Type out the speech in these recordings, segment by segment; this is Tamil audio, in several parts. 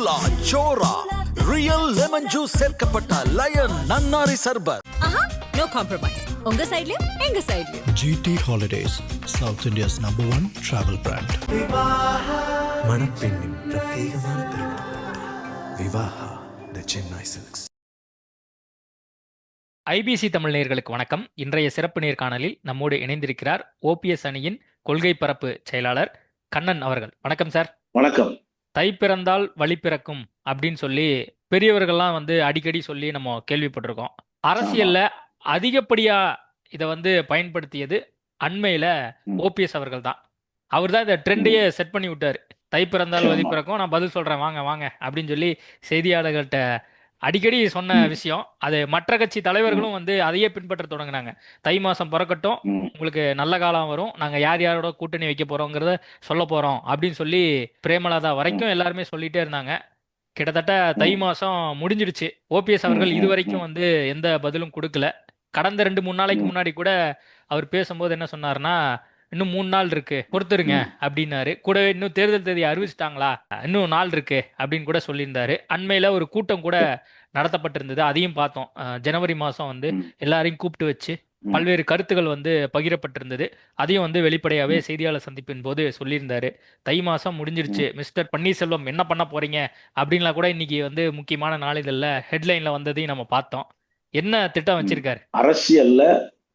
சோலா சோரா ரியல் லெமன் ஜூஸ் சேர்க்கப்பட்ட லயன் நன்னாரி சர்பத் ஆஹா நோ காம்ப்ரமைஸ் உங்க சைடுலயும் எங்க சைடுலயும் GT Holidays, South India's number one travel brand. மணப்பெண்ணின் பிரத்யேகமான திருமணம் Vivaha the Chennai silks IBC Tamil நேயர்களுக்கு வணக்கம். இன்றைய சிறப்பு நேர்காணலில் நம்மோடு இணைந்திருக்கிறார் ஓபிஎஸ் அணியின் கொள்கை பரப்பு செயலாளர் கண்ணன் அவர்கள். வணக்கம் சார். வணக்கம். தை பிறந்தால் வழி பிறக்கும் அப்படின்னு சொல்லி பெரியவர்கள்லாம் வந்து அடிக்கடி சொல்லி நம்ம கேள்விப்பட்டிருக்கோம். அரசியல்ல அதிகப்படியா இதை வந்து பயன்படுத்தியது அண்மையில. ஓபிஎஸ் அவர்கள் தான். அவர் தான் இந்த ட்ரெண்டையே செட் பண்ணி விட்டாரு. தை பிறந்தால் வழி. பிறக்கும் நான் பதில் சொல்றேன் வாங்க வாங்க அப்படின்னு சொல்லி செய்தியாளர்கள்ட்ட அடிக்கடி சொன்ன. விஷயம். அது மற்ற கட்சி தலைவர்களும் வந்து அதையே பின்பற்ற தொடங்கினாங்க. தை மாசம் பிறக்கட்டும் உங்களுக்கு நல்ல காலம் வரும். நாங்க யார் யாரோட கூட்டணி வைக்க போறோங்கிறத சொல்ல போறோம் அப்படின்னு சொல்லி பிரேமலதா வரைக்கும் எல்லாருமே சொல்லிட்டே இருந்தாங்க. கிட்டத்தட்ட தை மாசம் முடிஞ்சிடுச்சு. ஓபிஎஸ் அவர்கள் இது வரைக்கும் வந்து எந்த பதிலும் கொடுக்கல. கடந்த ரெண்டு மூணு நாளைக்கு. முன்னாடி கூட அவர் பேசும்போது என்ன சொன்னாருன்னா இன்னும் மூணு நாள் இருக்கு. பொறுத்துருங்க அப்படின்னாரு. கூடவே இன்னும் தேர்தல் தேதி அறிவிச்சிட்டாங்களா? இன்னும் நாள் இருக்கு அப்படின்னு கூட சொல்லியிருந்தாரு. அண்மையில ஒரு கூட்டம் கூட நடத்தப்பட்டிருந்தது. அதையும் பார்த்தோம். ஜனவரி மாசம் வந்து. எல்லாரையும் கூப்பிட்டு வச்சு. பல்வேறு கருத்துக்கள் வந்து பகிரப்பட்டிருந்தது. அதையும் வந்து வெளிப்படையாவே செய்தியாளர் சந்திப்பின் போது சொல்லியிருந்தாரு. தை மாசம் முடிஞ்சிருச்சு. மிஸ்டர் பன்னீர்செல்வம் என்ன பண்ண போறீங்க? அப்படின்லாம் கூட இன்னைக்கு வந்து முக்கியமான நாளிதழ்ல ஹெட்லைன்ல வந்ததையும் நம்ம பார்த்தோம். என்ன திட்டம் வச்சிருக்காரு? அரசியல்ல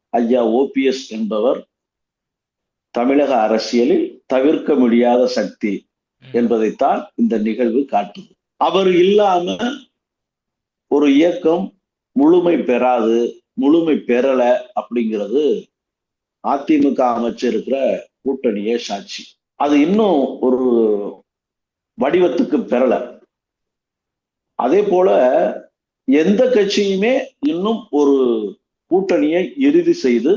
ஐயா ஓபிஎஸ் என்பவர் தமிழக அரசியலில் தவிர்க்க முடியாத சக்தி. என்பதைத்தான் இந்த நிகழ்வு காட்டுது. அவர் இல்லாம ஒரு இயக்கம் முழுமை பெறாது முழுமை பெறல அப்படிங்கிறது அதிமுக அமைச்சிருக்கிற கூட்டணியே சாட்சி. அது இன்னும் ஒரு வடிவத்துக்கு பெறல. அதே போல எந்த கட்சியுமே இன்னும் ஒரு கூட்டணியை இறுதி செய்து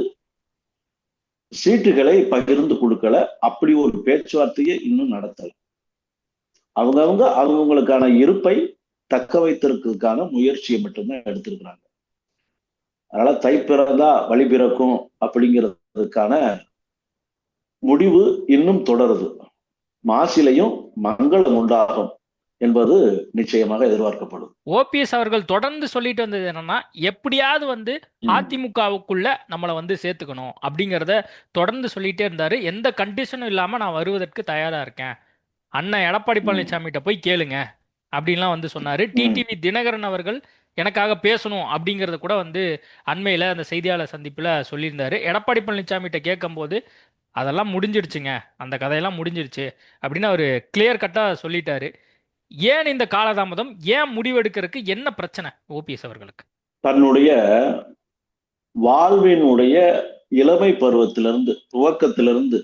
சீட்டுகளை பகிர்ந்து கொடுக்கல. அப்படி ஒரு பேச்சுவார்த்தையை இன்னும் நடத்தல. அவங்கவங்க அவங்கவுங்களுக்கான இருப்பை தக்க வைத்திருக்கிறதுக்கான முயற்சியை மட்டும்தான் எடுத்திருக்கிறாங்க. அதனால தை பிறந்தா வழி பிறக்கும் அப்படிங்கிறதுக்கான முடிவு இன்னும் தொடருது. மாசிலையும் மங்களம் உண்டாகும். என்பது நிச்சயமாக எதிர்பார்க்கப்படும். ஓபிஎஸ் அவர்கள் தொடர்ந்து சொல்லிட்டு வந்தது என்னன்னா எப்படியாவது வந்து அதிமுகவுக்குள்ள நம்மளை வந்து சேர்த்துக்கணும் அப்படிங்கிறத தொடர்ந்து சொல்லிட்டே இருந்தாரு. எந்த கண்டிஷனும் இல்லாம நான் வருவதற்கு தயாரா இருக்கேன். அண்ணன் எடப்பாடி பழனிசாமிகிட்ட போய் கேளுங்க அப்படின்லாம் வந்து சொன்னாரு. டிடிவி தினகரன் அவர்கள் எனக்காக பேசணும் அப்படிங்கறத கூட வந்து அண்மையில அந்த செய்தியாளர் சந்திப்புல சொல்லியிருந்தாரு. எடப்பாடி பழனிசாமிகிட்ட கேட்கும்போது அதெல்லாம் முடிஞ்சிடுச்சுங்க அந்த கதையெல்லாம் முடிஞ்சிடுச்சு அப்படின்னு அவர் கிளியர் கட்டா சொல்லிட்டாரு. ஏன் இந்த காலதாமதம்? ஏன் முடிவெடுக்கிறதுக்கு என்ன பிரச்சனை? ஓபிஎஸ் அவர்களுக்கு. தன்னுடைய வாழ்வினுடைய இளமை பருவத்திலிருந்து துவக்கத்திலிருந்து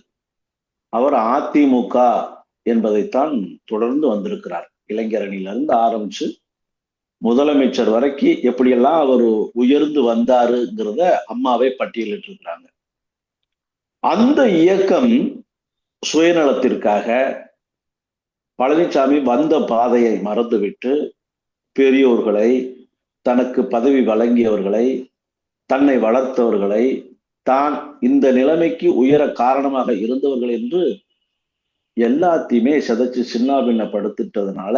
அவர் அதிமுக என்பதைத்தான் தொடர்ந்து வந்திருக்கிறார். இளைஞரணியிலிருந்து ஆரம்பிச்சு முதலமைச்சர் வரைக்கும் எப்படியெல்லாம் அவர் உயர்ந்து வந்தாருங்கிறத அம்மாவே பட்டியலிட்டு இருக்கிறாங்க அந்த இயக்கம் சுயநலத்திற்காக பழனிசாமி வந்த பாதையை மறந்துவிட்டு பெரியோர்களை தனக்கு பதவி வழங்கியவர்களை தன்னை வளர்த்தவர்களை தான் இந்த நிலைமைக்கு உயர காரணமாக இருந்தவர்கள் என்று எல்லாத்தையுமே சிதைச்சு சின்னாபின்னப்படுத்திட்டதுனால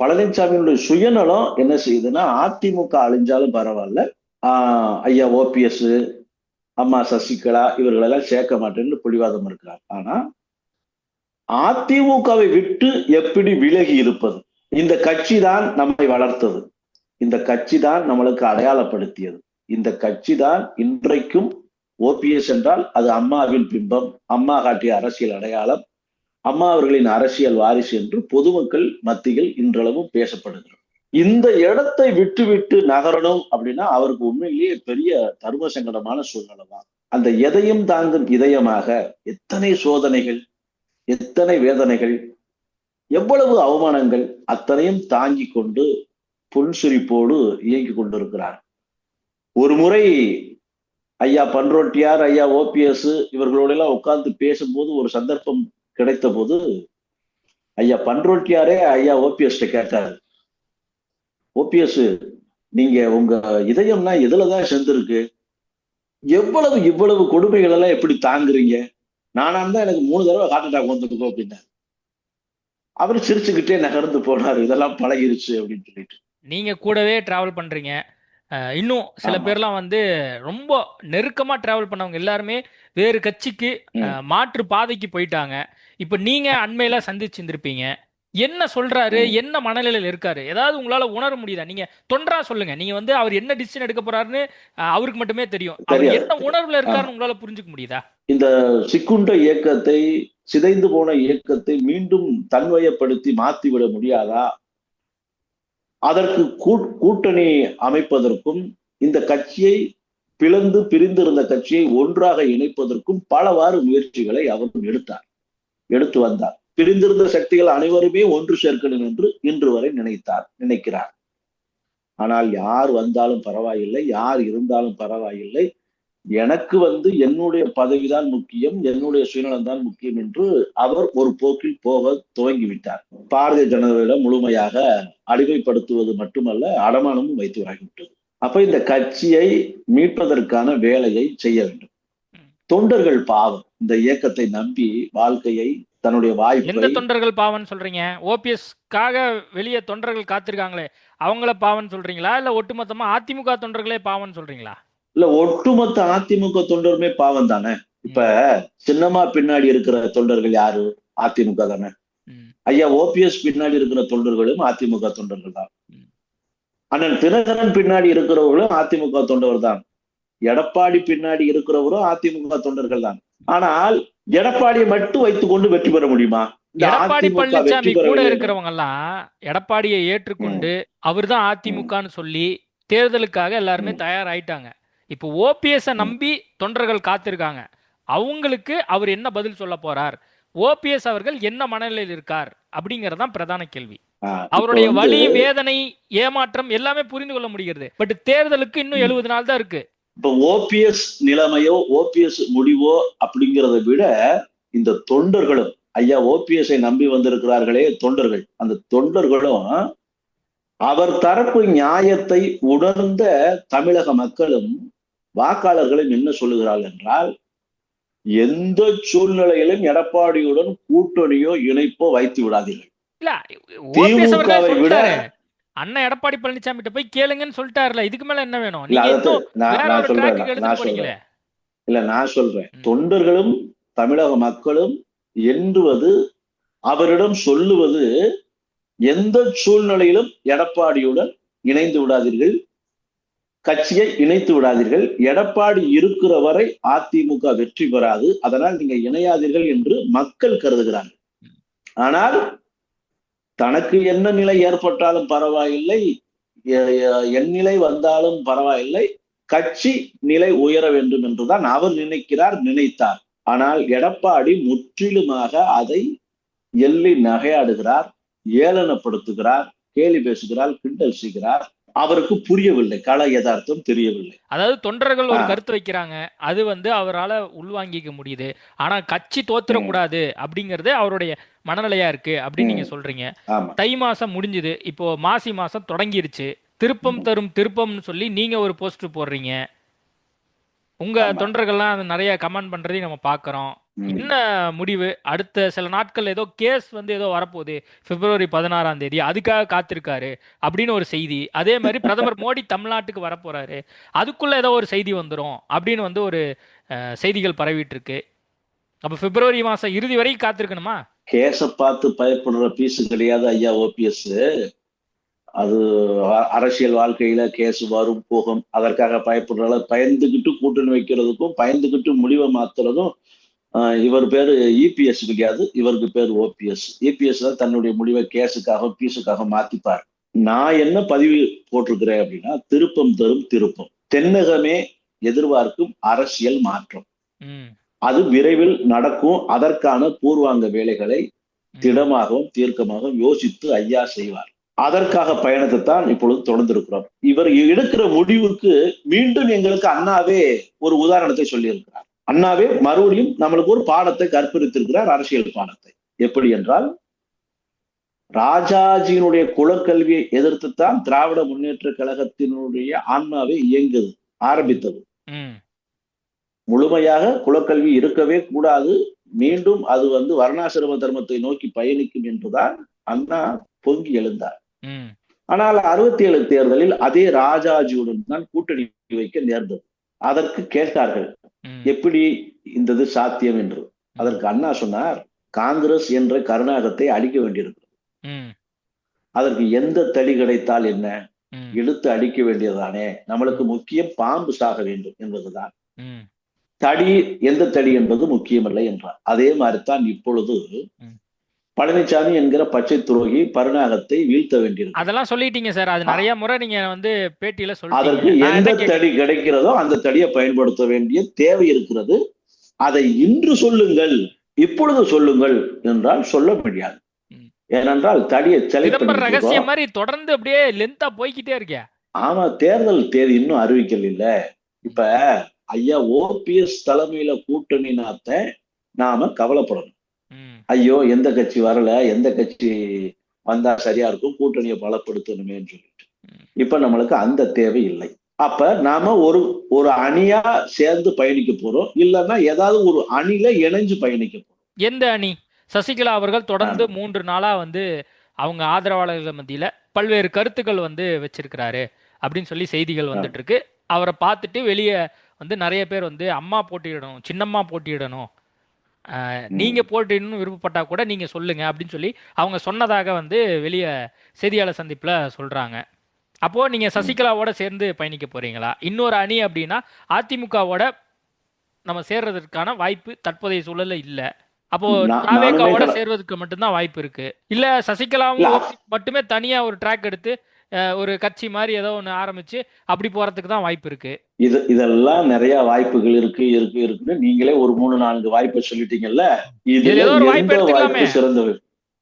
பழனிசாமியினுடைய சுயநலம் என்ன செய்யுதுன்னா அதிமுக அழிஞ்சாலும் பரவாயில்ல. ஆஹ் ஐயா ஓபிஎஸ் அம்மா சசிகலா இவர்களெல்லாம் சேர்க்க மாட்டேன்னு பிடிவாதம் இருக்கிறார். ஆனா அதிமுகவை விட்டு எப்படி விலகி இருப்பது? இந்த கட்சி தான் நம்மை வளர்த்தது. இந்த கட்சி தான் நம்மளுக்கு அடையாளப்படுத்தியது. இந்த கட்சி தான் இன்றைக்கும் ஓபிஎஸ் என்றால் அது அம்மாவின் பிம்பம் அம்மா காட்டிய அரசியல் அடையாளம் அம்மா அவர்களின் அரசியல் வாரிசு என்று பொதுமக்கள் மத்தியில் இன்றளவும் பேசப்படுகிறது. இந்த இடத்தை விட்டு விட்டு நகரணும் அப்படின்னா அவருக்கு உண்மையிலேயே பெரிய தர்ம சங்கடமான சூழ்நிலை தான் அந்த எதையும் தாங்கும் இதயமாக எத்தனை சோதனைகள் எத்தனை வேதனைகள் எவ்வளவு அவமானங்கள் அத்தனையும் தாங்கி கொண்டு புன்சிரிப்போடு இயங்கி கொண்டிருக்கிறார். ஒரு முறை ஐயா பன்ரோட்டியார் ஐயா ஓபிஎஸ் இவர்களோட எல்லாம் உட்கார்ந்து பேசும்போது ஒரு சந்தர்ப்பம் கிடைத்த போது ஐயா பன்ரோட்டியாரே ஐயா ஓபிஎஸ் கேட்டாரு ஓபிஎஸ் நீங்க உங்க இதயம்னா எதுலதான் செஞ்சிருக்கு எவ்வளவு இவ்வளவு கொடுமைகள் எல்லாம் எப்படி தாங்குறீங்க? நானா இருந்தா எனக்கு மூணு தடவை ஹார்ட் அட்டாக் வந்துருக்கும் அப்படின்னா அவர் சிரிச்சுக்கிட்டே நகர்ந்து போனாரு இதெல்லாம் பழகிருச்சு அப்படின்னு சொல்லிட்டு. நீங்க கூடவே டிராவல் பண்றீங்க. இன்னும் சில. பேர்லாம் வந்து ரொம்ப நெருக்கமா டிராவல் பண்ணவங்க எல்லாருமே வேறு கட்சிக்கு மாற்று பாதைக்கு போயிட்டாங்க. இப்ப நீங்க அண்மையில சந்திச்சிருந்திருப்பீங்க. என்ன சொல்றாரு. என்ன மனநிலையில இருக்காரு? ஏதாவது உங்களால உணர முடியுதா? நீங்க தொன்றா சொல்லுங்க. நீங்க வந்து அவர் என்ன டிசிஷன் எடுக்க போறாருன்னு அவருக்கு மட்டுமே தெரியும். அவர். என்ன உணர்வுல இருக்காருன்னு உங்களால புரிஞ்சுக்க முடியுதா? இந்த சிக்குண்ட இயக்கத்தை சிதைந்து போன இயக்கத்தை மீண்டும் தன்வயப்படுத்தி மாத்திவிட முடியாதா? அதற்கு கூட்- கூட்டணி அமைப்பதற்கும் இந்த கட்சியை பிளந்து பிரிந்திருந்த கட்சியை ஒன்றாக இணைப்பதற்கும் பலவாறு முயற்சிகளை அவர் எடுத்தார். எடுத்து வந்தார். பிரிந்திருந்த சக்திகள் அனைவருமே ஒன்று சேர்க்கணும் என்று இன்று வரை நினைத்தார் நினைக்கிறார். ஆனால் யார் வந்தாலும் பரவாயில்லை யார் இருந்தாலும் பரவாயில்லை. எனக்கு வந்து என்னுடைய பதவிதான் முக்கியம் என்னுடைய சுயநலம் தான் முக்கியம் என்று அவர் ஒரு போக்கில் போக துவங்கிவிட்டார். பாரதிய ஜனதாவிடம் முழுமையாக அடிமைப்படுத்துவது மட்டுமல்ல அடமானமும் வைத்து வராகிவிட்டது அப்ப இந்த கட்சியை மீட்பதற்கான வேலையை செய்ய வேண்டும். தொண்டர்கள் பாவம் இந்த இயக்கத்தை நம்பி வாழ்க்கையை தன்னுடைய எந்த வாய்ப்பை தொண்டர்கள் பாவம்னு சொல்றீங்க? ஓபிஎஸ்க்காக வெளியே தொண்டர்கள் காத்திருக்காங்களே அவங்கள பாவம்னு சொல்றீங்களா? இல்ல ஒட்டுமொத்தமா அதிமுக தொண்டர்களே பாவம்னு சொல்றீங்களா? இல்ல ஒட்டுமொத்த அதிமுக தொண்டருமே பாவம் தானே? இப்ப சின்னமா பின்னாடி இருக்கிற தொண்டர்கள் யாரு? அதிமுக தானே. ஐயா ஓபிஎஸ் பின்னாடி இருக்கிற தொண்டர்களும் அதிமுக தொண்டர்கள் தான். அண்ணன் தினகரன் பின்னாடி இருக்கிறவர்களும் அதிமுக தொண்டவர் தான். எடப்பாடி பின்னாடி இருக்கிறவரும் அதிமுக தொண்டர்கள் தான். ஆனால் எடப்பாடியை மட்டும் வைத்துக் கொண்டு வெற்றி பெற முடியுமா? எடப்பாடி பழனிசாமி கூட. இருக்கிறவங்க எல்லாம் எடப்பாடியை ஏற்றுக்கொண்டு அவர்தான் அதிமுகன்னு சொல்லி தேர்தலுக்காக எல்லாருமே. தயாராயிட்டாங்க. இப்போ ஓபிஎஸ் நம்பி தொண்டர்கள் காத்திருக்காங்க. அவங்களுக்கு அவர் என்ன பதில் சொல்ல போறார்? ஓபிஎஸ் அவர்கள் என்ன மனநிலையில் இருக்கார்? அப்படிங்கறதுதான் பிரதான கேள்வி. அவருடைய வலி வேதனை ஏமாற்றம் எல்லாமே புரிந்து கொள்ள முடிகிறது. பட் தேர்தலுக்கு இன்னும். எழுபது நாள் தான் இருக்கு. இப்ப ஓபிஎஸ் நிலைமையோ ஓபிஎஸ் முடிவோ அப்படிங்கிறத விட இந்த தொண்டர்களும் ஐயா ஓபிஎஸ்ஐ நம்பி வந்திருக்கிறார்களே தொண்டர்கள் அந்த தொண்டர்களும் அவர் தரப்பு நியாயத்தை உணர்ந்த தமிழக மக்களும் வாக்காளர்களும் என்ன சொல்லுகிறார்கள் என்றால் எந்த சூழ்நிலையிலும் எடப்பாடியுடன் கூட்டணியோ இணைப்போ வைத்து விடாதீர்கள். திமுகவை விட அண்ணன் எடப்பாடி பழனிசாமி கிட்ட போய் கேளுங்கன்னு சொல்லிட்டாருல இதுக்கு மேல என்ன வேணும்? இல்ல நீங்க இல்ல நான் சொல்றேன். தொண்டர்களும் தமிழக மக்களும் எண்ணுவது அவரிடம் சொல்லுவது எந்த சூழ்நிலையிலும் எடப்பாடியுடன் இணைந்து விடாதீர்கள். கட்சியை இணைத்து விடாதீர்கள். எடப்பாடி இருக்கிற வரை அதிமுக வெற்றி பெறாது. அதனால் நீங்க இணையாதீர்கள் என்று மக்கள் கருதுகிறார்கள். ஆனால் தனக்கு என்ன நிலை ஏற்பட்டாலும் பரவாயில்லை. என் நிலை வந்தாலும் பரவாயில்லை. கட்சி நிலை உயர வேண்டும் என்றுதான் அவர் நினைக்கிறார் நினைத்தார். ஆனால் எடப்பாடி முற்றிலுமாக அதை எள்ளி நகையாடுகிறார் ஏளனப்படுத்துகிறார் கேலி பேசுகிறார் கிண்டல் செய்கிறார். அவருக்கு புரியவில்லை. கள யதார்த்தம் தெரியவில்லை. அதாவது தொண்டர்கள் ஒரு. கருத்து வைக்கிறாங்க. அது வந்து அவரால உள்வாங்கிக்க முடியுது. ஆனா கட்சி தோத்துறக்கூடாது அப்படிங்கறது அவருடைய மனநிலையா இருக்கு அப்படின்னு நீங்க சொல்றீங்க. தை மாசம் முடிஞ்சுது. இப்போ மாசி மாசம் தொடங்கிருச்சு. திருப்பம் தரும் திருப்பம்னு சொல்லி நீங்க ஒரு போஸ்டர் போடுறீங்க. உங்க. தொண்டர்கள்லாம் நிறைய கமெண்ட் பண்றதையும் நம்ம பாக்குறோம். என்ன முடிவு? அடுத்த சில நாட்கள் ஏதோ கேஸ் வந்து ஏதோ வரப்போகுது. பிப்ரவரி பதினாறாம் தேதி அதுக்காக காத்திருக்காரு அப்படின்னு ஒரு செய்தி. அதே மாதிரி பிரதமர் மோடி தமிழ்நாட்டுக்கு வரப்போறாரு. அதுக்குள்ள ஏதோ ஒரு செய்தி வந்துரும் அப்படின்னு வந்து ஒரு செய்திகள் பரவிட்டு இருக்கு அப்ப பிப்ரவரி மாசம் இறுதி வரைக்கும் காத்திருக்கணுமா? கேஸ பார்த்து பயப்படுற பீஸ் கிடையாது ஐயா ஓபிஎஸ் அது அரசியல் வாழ்க்கையில கேஸ் வரும் போகும் அதற்காக பயப்படுற பயந்துகிட்டு கூட்டணி வைக்கிறதுக்கும் பயந்துகிட்டு முடிவை மாத்துறதும் இவர் பேரு இபிஎஸ் கிடையாது இவருக்கு பேர் ஓபிஎஸ். இபிஎஸ் தான் தன்னுடைய முடிவை கேஸுக்காக பீஸுக்காக மாத்திப்பார். நான் என்ன பதிவு போட்டிருக்கிறேன் அப்படின்னா திருப்பம் தரும் திருப்பம். தென்னகமே எதிர்பார்க்கும் அரசியல் மாற்றம். அது விரைவில் நடக்கும் அதற்கான பூர்வாங்க வேலைகளை. திடமாகவும் தீர்க்கமாகவும் யோசித்து ஐயா செய்வார். அதற்காக பயணத்தை தான் இப்பொழுது தொடர்ந்திருக்கிறோம். இவர் எடுக்கிற முடிவுக்கு மீண்டும் எங்களுக்கு அண்ணாவே ஒரு உதாரணத்தை சொல்லியிருக்கிறார். அண்ணாவே மறுபடியும் நம்மளுக்கு ஒரு பாடத்தை கற்பித்திருக்கிறார் அரசியல் பாடத்தை. எப்படி என்றால் ராஜாஜியினுடைய குலக்கல்வியை எதிர்த்துத்தான் திராவிட முன்னேற்ற கழகத்தினுடைய ஆன்மாவை இயங்குது ஆரம்பித்தது. முழுமையாக குலக்கல்வி இருக்கவே கூடாது. மீண்டும் அது வந்து வர்ணாசிரம தர்மத்தை நோக்கி பயணிக்கும் என்றுதான் அண்ணா பொங்கி எழுந்தார். ஆனால் அறுபத்தி ஏழு தேர்தலில் அதே ராஜாஜியுடன் தான் கூட்டணி வைக்க நேர்ந்தது. அதற்கு கேட்டார்கள் எப்படி இந்த இது சாத்தியம் என்று? அதற்கு அண்ணா சொன்னார் காங்கிரஸ் என்ற கருணாகத்தை அழிக்க வேண்டியிருக்கிறது. அதற்கு எந்த தடி கிடைத்தால் என்ன? இழுத்து அடிக்க வேண்டியதுதானே. நம்மளுக்கு முக்கியம் பாம்பு சாக வேண்டும் என்பதுதான். தடி எந்த தடி என்பது முக்கியமல்ல என்றார். அதே மாதிரிதான் இப்பொழுது. பழனிசாமி என்கிற பச்சை துரோகி பருணாகத்தை வீழ்த்த வேண்டியிருக்கு அதெல்லாம் சொல்லிட்டீங்க சார். அது நிறைய முறை நீங்க வந்து பேட்டியில அதற்கு சொல்லிட்டீங்க நான் எந்த தடி கிடைக்கிறதோ அந்த தடியை பயன்படுத்த வேண்டிய தேவை இருக்கிறது. அதை இன்று சொல்லுங்கள் இப்பொழுது சொல்லுங்கள் என்றால் சொல்ல முடியாது. ஏனென்றால் தடியை ரகசியம். மாதிரி தொடர்ந்து அப்படியே லென்த்தா போய்க்கிட்டே இருக்கே. ஆமா தேர்தல் தேதி இன்னும் அறிவிக்கல இல்ல. இப்ப ஐயா ஓபிஎஸ் தலைமையில கூட்டணினாத்த நாம கவலைப்படணும். ஐயோ எந்த கட்சி வரல எந்த கட்சி வந்தா சரியா இருக்கும் கூட்டணியை பலப்படுத்தணுமேன்னு சொல்லிட்டு. இப்ப நம்மளுக்கு அந்த தேவை இல்லை. அப்ப நாம ஒரு ஒரு அணியா சேர்ந்து பயணிக்க போறோம் இல்லைன்னா ஏதாவது ஒரு அணில இணைஞ்சு பயணிக்க போறோம். எந்த அணி? சசிகலா அவர்கள் தொடர்ந்து மூன்று நாளா வந்து அவங்க ஆதரவாளர்கள் மத்தியில பல்வேறு கருத்துக்கள் வந்து வச்சிருக்கிறாரு அப்படின்னு சொல்லி செய்திகள் வந்துட்டு இருக்கு. அவரை பார்த்துட்டு வெளியே வந்து நிறைய பேர் வந்து அம்மா போட்டியிடணும் சின்னம்மா போட்டியிடணும் நீங்க போட்டியிடணும் விருப்பப்பட்டா கூட நீங்க சொல்லுங்க அப்படின்னு சொல்லி அவங்க சொன்னதாக வந்து வெளியே செய்தியாளர் சந்திப்புல சொல்றாங்க. அப்போ நீங்க சசிகலாவோட சேர்ந்து பயணிக்க போறீங்களா? இன்னொரு அணி அப்படின்னா அதிமுகவோட நம்ம சேர்றதற்கான வாய்ப்பு தற்போதைய சூழல்ல இல்ல. அப்போ கல- சேர்வதற்கு மட்டும்தான் வாய்ப்பு இருக்கு. இல்ல சசிகலாவும் மட்டுமே தனியா ஒரு ட்ராக் எடுத்து ஒரு கட்சி மாதிரி ஏதோ ஒண்ணு ஆரம்பிச்சு அப்படி போறதுக்கு தான் வாய்ப்பு இருக்கு. இது இதெல்லாம் நிறைய வாய்ப்புகள் இருக்கு இருக்கு இருக்குன்னு நீங்களே ஒரு மூணு நான்கு வாய்ப்பை சொல்லிட்டீங்கல்ல? ஏதோ ஒரு வாய்ப்பு எடுத்துக்கலாமே. சிறந்தது?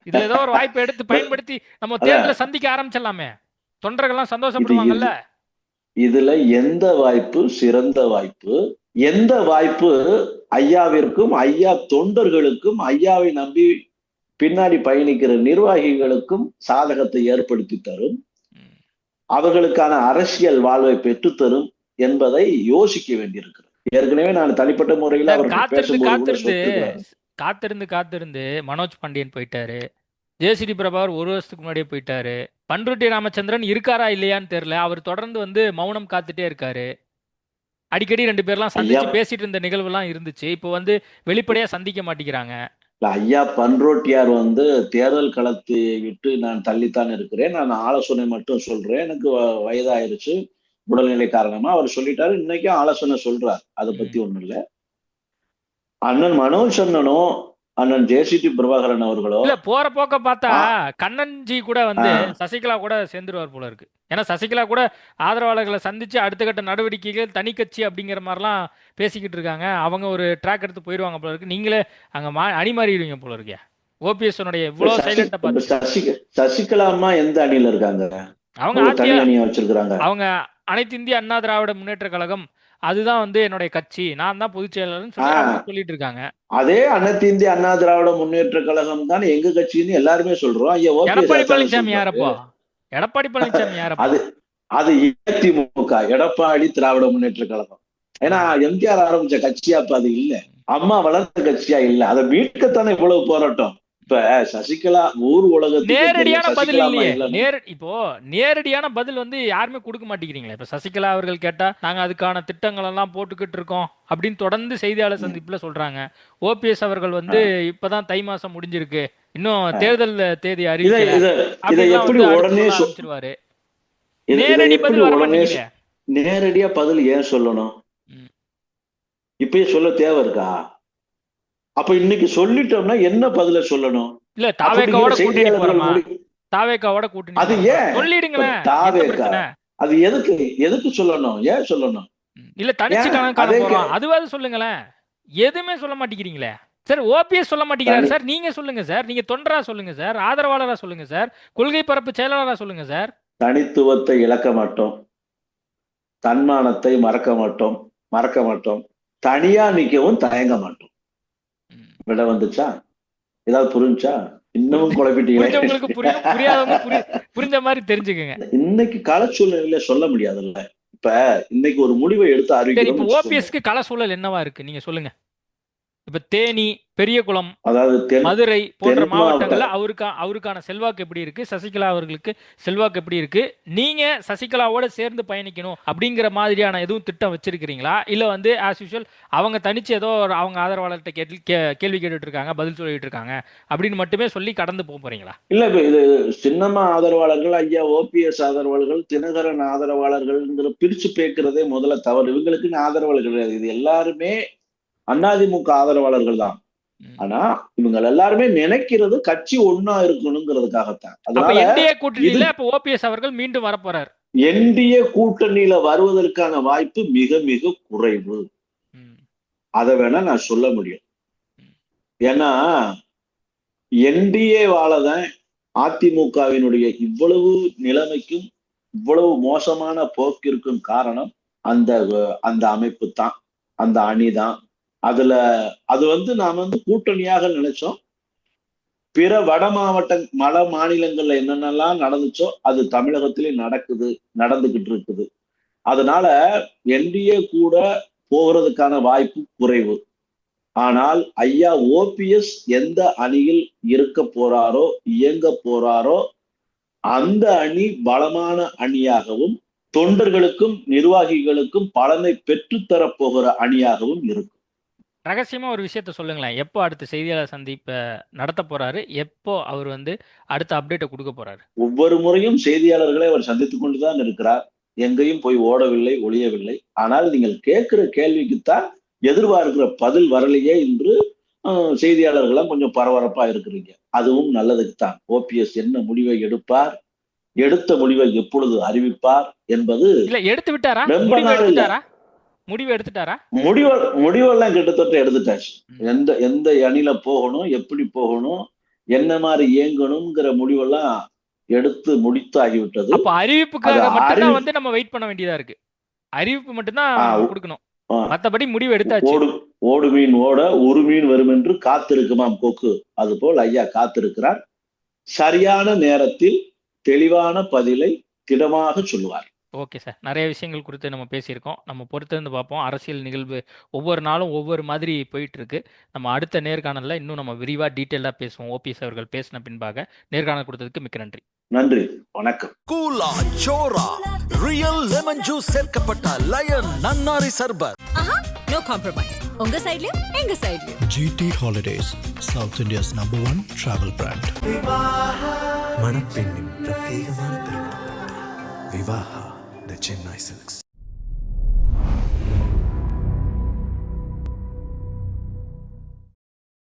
இதுல ஏதோ ஒரு வாய்ப்பு எடுத்து பயன்படுத்தி நம்ம தேர்தலை சந்திக்க ஆரம்பிச்சிடலாமே. தொண்டர்கள்லாம் சந்தோஷப்படுவாங்கல்ல? இதுல எந்த வாய்ப்பு சிறந்த வாய்ப்பு? எந்த வாய்ப்பு ஐயாவிற்கும் ஐயா தொண்டர்களுக்கும் ஐயாவை நம்பி பின்னாடி பயணிக்கிற நிர்வாகிகளுக்கும் சாதகத்தை ஏற்படுத்தி தரும். அவர்களுக்கான அரசியல் வாழ்வை பெற்றுத்தரும் என்பதை யோசிக்க வேண்டியிருக்கிறது. ஏற்கனவே நான் தனிப்பட்ட முறையில் காத்திருந்து காத்திருந்து. காத்திருந்து காத்திருந்து மனோஜ் பாண்டியன் போயிட்டாரு. ஜேசிடி பிரபாகர் ஒரு வருஷத்துக்கு முன்னாடியே போயிட்டாரு. பன்ருட்டி ராமச்சந்திரன் இருக்காரா இல்லையான்னு தெரியல. அவர் தொடர்ந்து வந்து மௌனம் காத்துட்டே இருக்காரு. அடிக்கடி ரெண்டு பேர்லாம் சந்திச்சு. பேசிட்டு இருந்த நிகழ்வுலாம் இருந்துச்சு. இப்போ வந்து வெளிப்படையா சந்திக்க மாட்டேங்கிறாங்க. இல்ல, ஐயா பன்ரோட்டியார் வந்து தேர்தல் களத்தை விட்டு நான் தள்ளித்தான் இருக்கிறேன். நான் ஆலோசனை மட்டும் சொல்றேன். எனக்கு வயதாயிருச்சு. உடல்நிலை காரணமா அவர் சொல்லிட்டாரு. இன்னைக்கும் ஆலோசனை சொல்றார். அதை பத்தி ஒண்ணும் இல்ல. அண்ணன் மனோஜ் அண்ணனும் அண்ணன் ஜேசிடி பிரபாகரன் அவர்களோ? இல்ல போற போக்க பார்த்தா கண்ணன்ஜி கூட வந்து. சசிகலா கூட சேர்ந்துருவார் போல இருக்கு. ஏன்னா சசிகலா கூட ஆதரவாளர்களை சந்திச்சு அடுத்த கட்ட நடவடிக்கைகள் தனி கட்சி அப்படிங்கிற மாதிரிலாம் பேசிக்கிட்டு இருக்காங்க. அவங்க ஒரு ட்ராக் எடுத்து போயிடுவாங்க போல இருக்கு. நீங்களே அங்க மா அணி மாறிடுவீங்க போல இருக்கே. ஓபிஎஸ் இவ்வளவு சைலண்டா பார்த்து. சசிக சசிகலா அம்மா எந்த அணியில இருக்காங்க? அவங்க அவங்க அனைத்து இந்திய அண்ணா திராவிட முன்னேற்ற கழகம் அதுதான் வந்து என்னுடைய கட்சி. நான் தான் பொதுச் செயலாளர்னு சொல்லி ஆ. அவங்க சொல்லிட்டு இருக்காங்க அதே அனைத்து இந்திய அண்ணா திராவிட முன்னேற்ற கழகம் தான் எங்க கட்சின்னு எல்லாருமே சொல்றோம். எடப்பாடி பழனிசாமி. யாரப்போ? எடப்பாடி பழனிசாமி யாரப்போ? அது அது அதிமுக எடப்பாடி திராவிட முன்னேற்ற கழகம். ஏன்னா எம்ஜிஆர் ஆரம்பிச்ச கட்சியா அப்ப அது இல்ல. அம்மா வளர்ந்த கட்சியா இல்ல. அதை மீட்கத்தானே இவ்வளவு போராட்டம்? இப்ப சசிகலா ஊர் உலகத்துக்கு நேரடியான பதில் இல்லையே. நேர இப்போ நேரடியான பதில் வந்து யாருமே கொடுக்க மாட்டேங்கிறீங்களே. இப்ப சசிகலா அவர்கள் கேட்டா நாங்க அதுக்கான திட்டங்கள் எல்லாம் போட்டுக்கிட்டு இருக்கோம். அப்படின்னு தொடர்ந்து செய்தியாளர் சந்திப்புல சொல்றாங்க. ஓபிஎஸ் அவர்கள் வந்து இப்பதான் தை மாசம் முடிஞ்சிருக்கு. இன்னும் தேர்தல் தேதி இதை நேரடி பதில் வர நேரடியா பதில் ஏன் சொல்லணும். இப்பயே சொல்ல தேவை இருக்கா? அப்ப இன்னைக்கு சொல்லிட்டோம்னா என்ன பதில சொல்லணும்? இல்ல தாவேக்காவோட கூட்டணி போறோமா தாவேக்காவோட கூட்டணி அது? ஏன்? சொல்லிடுங்களேன். தாவேக்கா. அது எதுக்கு? எதுக்கு சொல்லணும்? ஏன் சொல்லணும். இல்ல தனிச்சு? கணக்கு போறோம். அதுவாது சொல்லுங்களேன். எதுவுமே சொல்ல மாட்டேங்கிறீங்களே? சார் ஓபிஎஸ் சொல்ல மாட்டேங்கிறாரு. சார் நீங்க சொல்லுங்க சார். நீங்க தொண்டரா சொல்லுங்க சார். ஆதரவாளரா சொல்லுங்க சார். கொள்கை பரப்பு செயலாளரா சொல்லுங்க சார். தனித்துவத்தை இழக்க மாட்டோம். தன்மானத்தை மறக்க மாட்டோம். மறக்க மாட்டோம். தனியா நிக்கவும் தயங்க மாட்டோம். விட வந்துச்சா? ஏதாவது புரிஞ்சா இன்னமும் குழப்பிட்டீங்களே? புரிஞ்ச மாதிரி தெரிஞ்சுக்கங்க. இன்னைக்கு கள சூழ்நிலையில சொல்ல முடியாதுல்ல. இப்ப இன்னைக்கு ஒரு முடிவை எடுத்து அறிவிக்கிறோம் ஓபிஎஸ்க்கு கள சூழல் என்னவா இருக்கு? நீங்க சொல்லுங்க. இப்ப தேனி பெரியகுளம் அதாவது மதுரை போன்ற மாவட்டங்கள்ல மாவட்ட- அவருக்கா அவருக்கான செல்வாக்கு எப்படி இருக்கு? சசிகலா அவர்களுக்கு செல்வாக்கு எப்படி இருக்கு? நீங்க சசிகலாவோட சேர்ந்து பயணிக்கணும் அப்படிங்கிற மாதிரியான எதுவும் திட்டம் வச்சிருக்கிறீங்களா? இல்ல வந்து ஆஸ் யூஷுவல் அவங்க தனிச்சு ஏதோ அவங்க ஆதரவாளர்கிட்ட கேள்வி கே- கேள்வி கேட்டுட்டு இருக்காங்க பதில் சொல்லிட்டு இருக்காங்க அப்படின்னு மட்டுமே சொல்லி கடந்து போக போறீங்களா? இல்ல இது சின்னம்மா ஆதரவாளர்கள் ஐயா ஓபிஎஸ் ஆதரவாளர்கள் தினகரன் ஆதரவாளர்கள்ங்கிற பிரிச்சு பேக்கிறதே முதல்ல தவறு. இவங்களுக்குன்னு ஆதரவாளர்கள் கிடையாது. இது எல்லாருமே அதிமுக ஆதரவாளர்கள் தான். ஆனா இவங்க எல்லாருமே நினைக்கிறது கட்சி ஒன்னா இருக்கணுங்கிறதுக்காகத்தான். அதனால என்டிஏ கூட்டணியில அப்ப ஓபிஎஸ் அவர்கள் மீண்டும் வரப்போறார். என்டிஏ கூட்டணியில வருவதற்கான வாய்ப்பு மிக மிக குறைவு. அதை வேணா நான் சொல்ல முடியும். ஏன்னா என்டிஏ வாழதான் அதிமுகவினுடைய இவ்வளவு நிலைமைக்கும் இவ்வளவு மோசமான போக்கிற்கும் காரணம் அந்த அந்த அமைப்பு தான் அந்த அணி தான் அதுல அது வந்து நாம வந்து கூட்டணியாக நினைச்சோம். பிற வட மாவட்ட மல மாநிலங்கள்ல என்னென்னலாம் நடந்துச்சோ அது தமிழகத்திலே நடக்குது நடந்துகிட்டு இருக்குது. அதனால என்டிஏ கூட போகிறதுக்கான வாய்ப்பு குறைவு. ஆனால் ஐயா ஓபிஎஸ் எந்த அணியில் இருக்க போறாரோ இயங்க போறாரோ அந்த அணி பலமான அணியாகவும் தொண்டர்களுக்கும் நிர்வாகிகளுக்கும் பலனை பெற்றுத்தரப் போகிற அணியாகவும் இருக்கும் ரகசியமா ஒரு விஷயத்த சொல்லுங்களேன். எப்போ அடுத்த செய்தியாளர் சந்திப்பை நடத்த போறாரு? எப்போ அவர் வந்து அடுத்த அப்டேட்டை கொடுக்க போறாரு? ஒவ்வொரு முறையும் செய்தியாளர்களை அவர் சந்தித்துக் கொண்டுதான் இருக்கிறார். எங்கேயும் போய் ஓடவில்லை ஒளியவில்லை ஆனால் நீங்கள் கேட்கிற கேள்விக்குத்தான் எதிர்பார்க்கிற பதில் வரலையே என்று அஹ், செய்தியாளர்கள்லாம் கொஞ்சம் பரபரப்பா இருக்கிறீங்க. அதுவும் நல்லதுக்குத்தான். ஓபிஎஸ் என்ன முடிவை எடுப்பார்? எடுத்த முடிவை எப்பொழுது அறிவிப்பார் என்பது இல்ல எடுத்து விட்டாரா? ரொம்ப நாள் முடிவு எடுத்துட்டாரா? முடிவு முடிவெல்லாம் கிட்டத்தட்ட எடுத்துட்டாச்சு. எந்த எந்த அணில போகணும் எப்படி போகணும் என்ன மாதிரி இயங்கணுங்கிற முடிவெல்லாம் எடுத்து முடித்து ஆகிவிட்டது அப்ப அறிவிப்புக்காக அது மட்டும்தான் வந்து நம்ம வெயிட் பண்ண வேண்டியதா இருக்கு. அறிவிப்பு மட்டும்தான் கொடுக்கணும். மத்தபடி முடிவு எடுத்தாச்சு. ஓடு ஓடு மீன் ஓட ஒரு மீன் வரும் என்று காத்திருக்குமாம் கொக்கு. அதுபோல் ஐயா காத்திருக்கிறார். சரியான நேரத்தில் தெளிவான பதிலை திடமாக சொல்லுவார். Okay sir. நிறைய விஷயங்கள் குறித்து நம்ம பேசியிருக்கோம். நம்ம பொறுத்திருந்து பார்ப்போம். அரசியல் நிகழ்வு ஒவ்வொரு நாளும் ஒவ்வொரு மாதிரி போயிட்டு இருக்கு நம்ம அடுத்த நேர்காணல்ல இன்னும் நம்ம விரிவா டீட்டெயிலாக பேசுவோம். ஓபிஎஸ் அவர்கள் பேசின பின்பாக நேர்காணல் கொடுத்ததுக்கு மிக்க நன்றி. நன்றி. வணக்கம். கூலா சோரா ரியல் லெமன் ஜூஸ் சேர்க்கப்பட்ட லயன் நன்னாரி சர்பத். நோ காம்ப்ரமைஸ் உங்க சைடுலயும் எங்க சைடுலயும் GT Holidays, South India's number one travel brand. மணப்பெண்ணின் பிரத்யேகமான திருமணம். விவாஹா. The Chennai silks